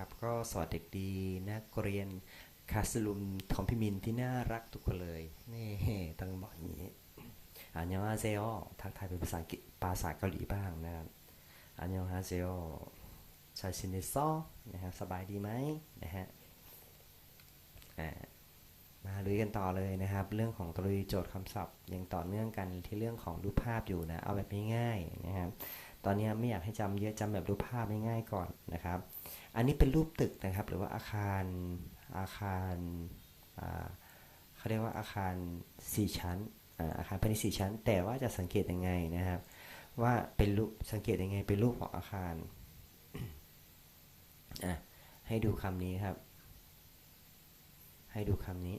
ครับก็สวัสดีเด็กดีนักเรียนคาสลุมทอมพิมินที่น่ารักทุกคนเลยนี่ต้องบอกอย่างนี้อันยองฮาเซโอทักทายเป็นภาษาอังกฤษภาษาเกาหลีบ้างนะครับอันยองฮาเซโอชาชินิซอนะครับสบายดีไหมนะฮะมาลุยกันต่อเลยนะครับ เรื่องของตรีโจทย์คำศัพท์ยังต่อเนื่องกันที่เรื่องของรูปภาพอยู่นะ เอาแบบง่ายๆนะครับ ตอนนี้ไม่อยากให้จำเยอะจำแบบรูปภาพง่ายๆก่อนนะครับ อันนี้เป็นรูปตึกนะครับ หรือว่าอาคารอาคารเขาเรียกว่าอาคาร 4 ชั้นอาคารพาณิชย์4ชั้น แต่ว่าจะสังเกตยังไงนะครับ ว่าเป็นรูปสังเกตยังไงเป็นรูปของอาคารให้ดูคำนี้ครับ ให้ดูคำนี้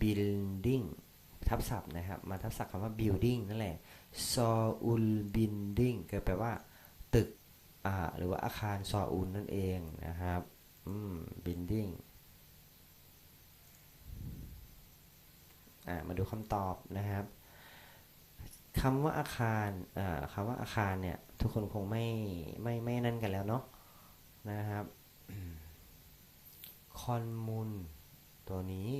building ทับศัพท์นะครับ มาทับศัพท์คำว่า building นั่นแหละ ซออุลบินดิ้งก็แปลว่า ตึกอ่าหรือว่าอาคารซออุลนั่นเองนะครับอืมบินดิ้งอ่ามาดูคำตอบนะครับคำว่าอาคารอ่าคำว่าอาคารเนี่ยทุกคนคงไม่ไม่ไม่นั่นกันแล้วเนาะนะครับคอนมูลตัวนี้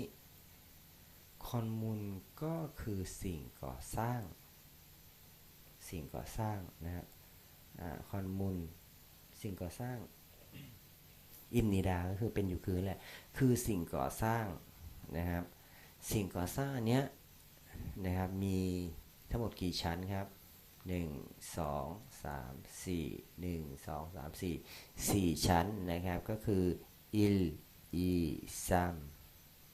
คอนมูลก็คือสิ่งก่อสร้าง สิ่งก่อสร้างนะครับคอนมูลสิ่งก่อสร้าง อิมนิดาก็คือเป็นอยู่คือแหละ คือสิ่งก่อสร้างนะครับ สิ่งก่อสร้างเนี้ยนะครับมีทั้งหมดกี่ชั้นครับ 1 2 3 4 1 2 3 4 4 ชั้นนะครับ ก็คืออิลอีซัม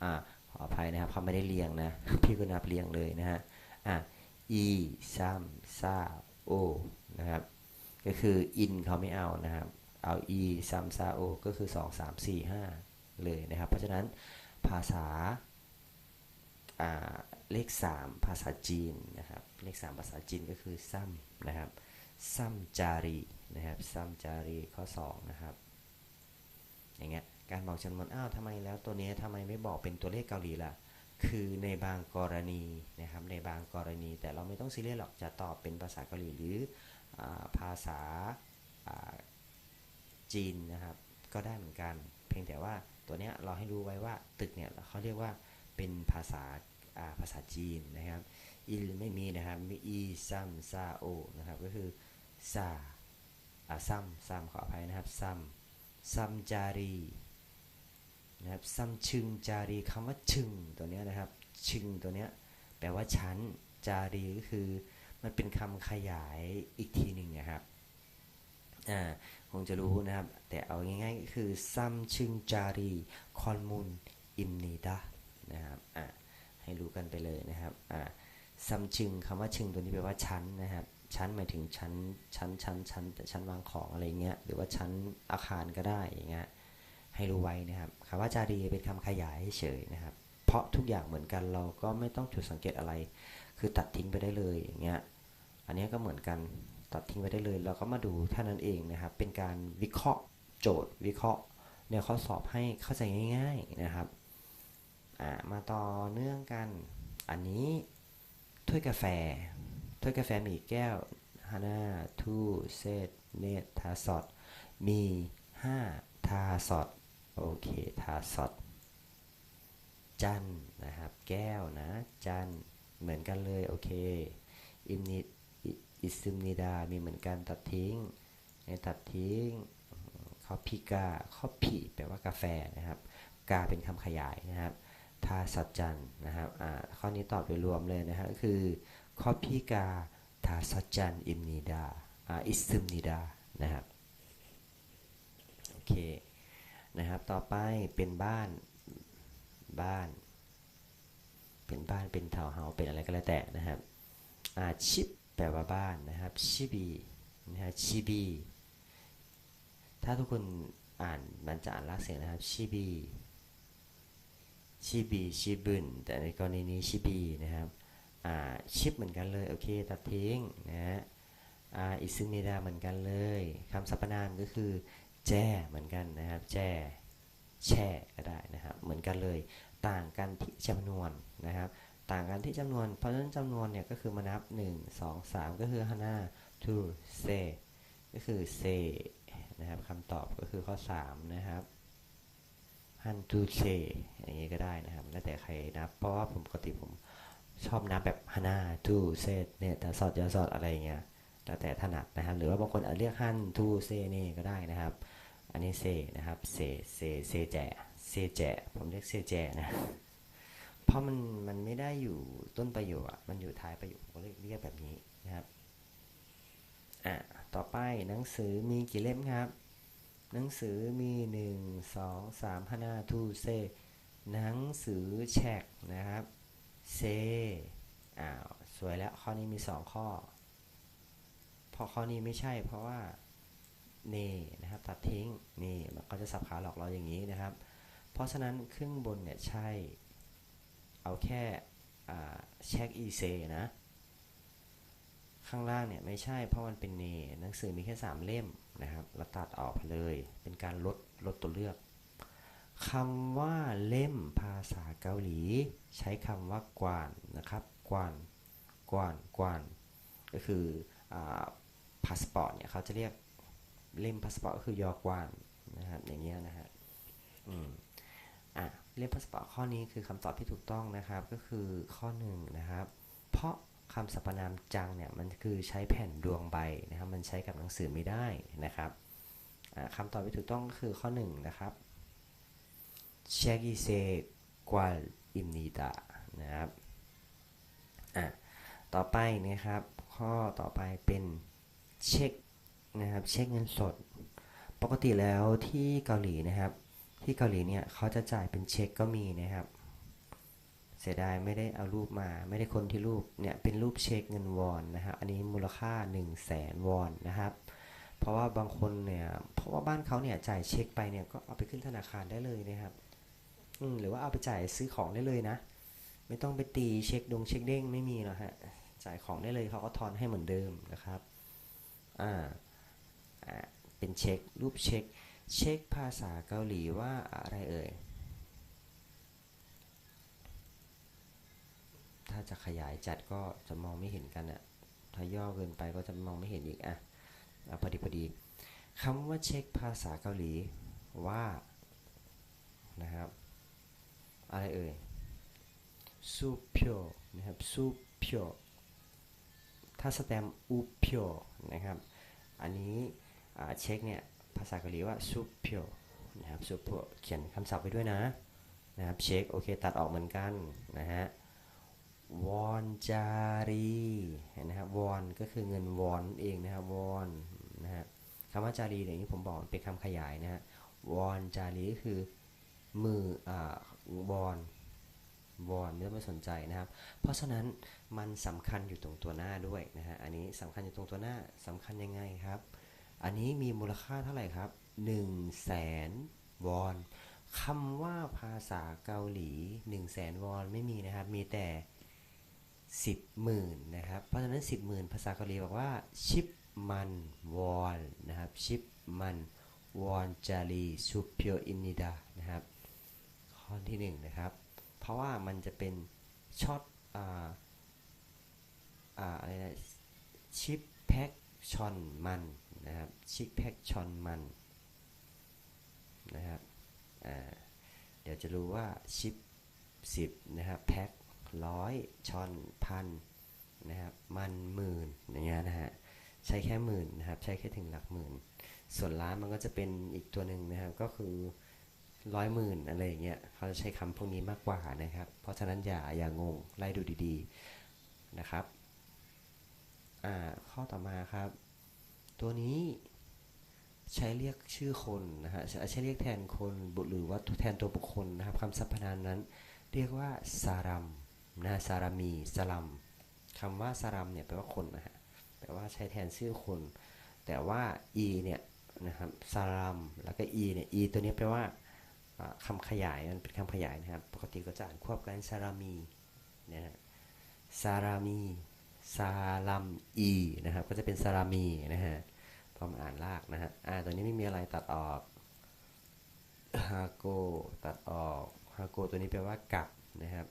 อ่าขออภัยนะครับเขาไม่ได้เรียงนะ พี่ก็นับเรียงเลยนะฮะอะ อีซัมซาโอนะครับ ก็คืออินเขาไม่เอานะครับ เอาอีซัมซาโอก็คือ 2 3 4 5 เลยนะครับ เพราะฉะนั้นภาษาเลข 3 ภาษาจีนนะครับ เลข 3 ภาษาจีนก็คือซัมนะครับซัมจารีนะครับซัมจารีข้อ 2 นะครับ อย่างเงี้ยการบอกจำนวนอ้าวทำไมแล้วตัวนี้ทำไมไม่บอกเป็นตัวเลขเกาหลีล่ะ คือในบางกรณีนะครับในบางกรณีแต่เราไม่ต้องซีเรียสหรอกจะตอบเป็นภาษาเกาหลีหรืออภาษาจีนนะครับ ก็ได้เหมือนกัน เพียงแต่ว่าตัวเนี้ยเราให้รู้ไว้ว่าตึกเนี่ยเขาเรียกว่าเป็นภาษาภาษาจีนนะครับอิลไม่มีนะครับมีอีซัมซาโอนะครับก็คือซาซัมซัมขออภัยนะครับซัมซัมจารี นะครับซัมชึงจารีคำว่าชึงตัวนี้นะครับชึงตัวนี้แปลว่าชั้นจารีก็คือมันเป็นคำขยายอีกทีหนึ่งนะครับอ่าคงจะรู้นะครับ แต่เอาง่ายๆก็คือซัมชึงจารีคอนมูลอิมนีดานะครับอ่าให้รู้กันไปเลยนะครับอ่าซัมชึงคำว่าชึงตัวนี้แปลว่าชั้นนะครับชั้นหมายถึงชั้นชั้นชั้นชั้นแต่ชั้นวางของอะไรเงี้ยหรือว่าชั้นอาคารก็ได้อย่างเงี้ย ให้รู้ไว้นะครับคำว่าจารีเป็นคำขยายเฉยนะครับ เพราะทุกอย่างเหมือนกันเราก็ไม่ต้องจุดสังเกตอะไร คือตัดทิ้งไปได้เลยอย่างเงี้ยอันนี้ก็เหมือนกันตัดทิ้งไปได้เลย เราก็มาดูเท่านั้นเองนะครับ เป็นการวิเคราะห์โจทย์ วิเคราะห์ในข้อสอบให้เข้าใจง่าย ๆนะครับมาต่อเนื่องกัน อันนี้ถ้วยกาแฟ ถ้วยกาแฟมีแก้วฮานาทูเซตเนทาสอดมี 5 ทาสอด โอเค ทาสอดจันนะครับ แก้วนะ จันเหมือนกันเลย โอเค อิมนิอิซึมนิดา มีเหมือนกันตัดทิ้ง ในตัดทิ้งคอพิกาคอพีแปลว่ากาแฟนะครับ กาเป็นคำขยายนะครับ ทาสัจจันนะครับ อ่า ข้อนี้ตอบโดยรวมเลยนะฮะคือคอพิกาทาสัจจันอิมนิดา อ่า อิซึมนิดา นะครับ โอเค นะครับ ต่อไปเป็นบ้านบ้าน เป็นบ้านเป็นทาเฮาเป็นอะไรก็แล้วแต่นะครับอาชิปแปลว่าบ้านนะครับชิบีนะฮะชิบีถ้าทุกคนอ่านมันจะอ่านลากเสียงนะครับชิบีชิบีชิบุนแต่ในกรณีนี้ชิบีนะครับอ่าชิปเหมือนกันเลยโอเคตัดทิ้งนะฮะอ่าอิซึมิดาเหมือนกันเลยคำสรรพนามก็คือ แจ้เหมือนกันนะครับ แจ้ แช่ก็ได้นะครับ เหมือนกันเลย ต่างกันที่จำนวนนะครับ ต่างกันที่จำนวน เพราะฉะนั้นจำนวนเนี่ยก็คือมานับ 1 2 3 ก็คือฮานาทูเซก็คือเซนะครับคำตอบก็คือข้อ 3 นะครับฮันตูเซอย่างนี้ก็ได้นะครับ แล้วแต่ใครนับ เพราะว่าผมปกติผมชอบนับแบบฮานาทูเซเนี่ยแต่สอดยาสอดอะไรเงี้ยแล้วแต่ถนัดนะครับ หรือว่าบางคนอาจเรียกฮันทูเซนี่ก็ได้นะครับ อันนี้เซนะครับเซเซเซแจเซแจผมเรียกเซแจนะเพราะมันมันไม่ได้อยู่ต้นประโยคมันอยู่ท้ายประโยคผมก็เรียกแบบนี้นะครับอะต่อไปหนังสือมีกี่เล่มครับ หนังสือมีหนึ่งสองสามห้าหน้าทูเซหนังสือแฉกนะครับเซอ้าวสวยแล้วข้อนี้มีสองข้อ พอข้อนี้ไม่ใช่เพราะว่า นี่นะครับตัดทิ้งนี่มันก็จะสับขาหลอกเราอย่างนี้นะครับ เพราะฉะนั้นครึ่งบนเนี่ยใช่ เอาแค่เช็คอีเซนะข้างล่างเนี่ยไม่ใช่เพราะมันเป็นเนหนังสือมีแค่ 3 เล่มนะครับเราตัดออกเลย เป็นการลดลดตัวเลือกคำว่าเล่มภาษาเกาหลี ใช้คำว่ากวานนะครับกวานกวานกวานก็คือพาสปอร์ตเนี่ยเขาจะเรียก เล่มพาสปอร์ตก็คือยอกวานนะครับอย่างเงี้ยนะฮะอืมอะเล่มพาสปอร์ตข้อนี้คือคำตอบที่ถูกต้องนะครับก็คือข้อหนึ่งนะครับ เพราะคำสรรพนามจังเนี่ยมันคือใช้แผ่นดวงใบนะครับ มันใช้กับหนังสือไม่ได้นะครับอะคำตอบที่ถูกต้องก็คือข้อ1นนะครับเชกิเซกวาอิมนีดานะครับอะต่อไปนะครับ ข้อต่อไปเป็นเช็ค นะครับเช็คเงินสด ปกติแล้วที่เกาหลีนะครับ ที่เกาหลีเนี่ยเขาจะจ่ายเป็นเช็คก็มีนะครับ เสียดายไม่ได้เอารูปมาไม่ได้คนที่รูปเนี่ยเป็นรูปเช็คเงินวอนนะครับอันนี้มูลค่า 1 0 0 0 0แสนวอนนะครับเพราะว่าบางคนเนี่ยเพราะว่าบ้านเขาเนี่ยจ่ายเช็คไปเนี่ยก็เอาไปขึ้นธนาคารได้เลยนะครับอืมหรือว่าเอาไปจ่ายซื้อของได้เลยนะ ไม่ต้องไปตีเช็คดงเช็คเด้งไม่มีหรอกฮะจ่ายของได้เลยเขาก็ทอนให้เหมือนเดิมนะครับอ่าอ่า เป็นเช็ค รูปเช็ค เช็คภาษาเกาหลีว่าอะไรเอ่ย ถ้าจะขยายจัดก็จะมองไม่เห็นกันอะถ้าย่อเกินไปก็จะมองไม่เห็นอีกอะเอาพอดีพอดีคำว่าเช็คภาษาเกาหลีว่านะครับ อะไรเอ่ยซูเพียวนะครับซูเพียวถ้าสแตมอูเพียวนะครับ อันนี้ เช็คเนี่ยภาษาเกาหลีว่าซูเพียวนะครับซูเพียวเขียนคำศัพท์ไปด้วยนะนะครับเช็คโอเคตัดออกเหมือนกันนะฮะวอนจารีนะครับวอนก็คือเงินวอนเองนะครับวอนนะฮะคำว่าจารีอย่างที่ผมบอกเป็นคำขยายนะฮะวอนจารีก็คือมืออ่าวอนวอนไม่ต้องไปสนใจนะครับ เพราะฉะนั้นมันสำคัญอยู่ตรงตัวหน้าด้วยนะฮะอันนี้สำคัญอยู่ตรงตัวหน้าสำคัญยังไงครับ อันนี้มีมูลค่าเท่าไหร่ครับ1 0 0 0 0แสนวอนคำว่าภาษาเกาหลี 1 0 0 0 0แสนวอนไม่มีนะครับ มีแต่สิบหมื่นนะครับ เพราะฉะนั้นสิบหมื่นภาษาเกาหลีบอกว่าชิปมันวอนนะครับชิปมันวอนจารีซูเปียวอินิดานะครับ ข้อที่หนึ่งนะครับ เพราะว่ามันจะเป็นช็อตอ่าอ่าอะไรนะชิปแพ็กชอนมัน นะครับชิปแพ็กชอนมันนะครับเดี๋ยวจะรู้ว่าชิปสิบนะครับแพ็กร้อยชอนพันนะครับมันหมื่นอย่างเงี้ยนะฮะใช้แค่หมื่นนะครับใช้แค่ถึงหลักหมื่น ส่วนล้านมันก็จะเป็นอีกตัวหนึ่งนะครับก็คือร้อยหมื่นอะไรอย่างเงี้ยเขาจะใช้คำพวกนี้มากกว่านะครับ เพราะฉะนั้นอย่าอย่างงไล่ดูดีๆนะครับอ่าข้อต่อมาครับ ตัวนี้ใช้เรียกชื่อคนนะฮะใช้เรียกแทนคนบุหรือว่าแทนตัวบุคคลนะครับคำสรรพนามนั้น เรียกว่าสารัมนะซารามีสลัมคำว่าสารัมเนี่ยแปลว่าคนนะฮะแปลว่าใช้แทนชื่อคน แต่ว่า e เนี่ยนะครับสารัมแล้วก็ e เนี่ย e ตัวนี้แปลว่าคำขยายมันเป็นคำขยายนะครับ ปกติก็จะอ่านควบกันซารามีนะฮะซารามี ซาลัมอีนะครับ ก็จะเป็นซารามีนะฮะพร้อมอ่านลากนะฮะอ่าตัวนี้ไม่มีอะไรตัดออกฮาโกตัดออกฮาโกตัวนี้แปลว่ากับนะครับ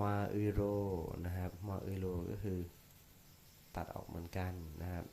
วาอุโรนะครับวาอุโรก็คือตัดออกเหมือนกันนะครับ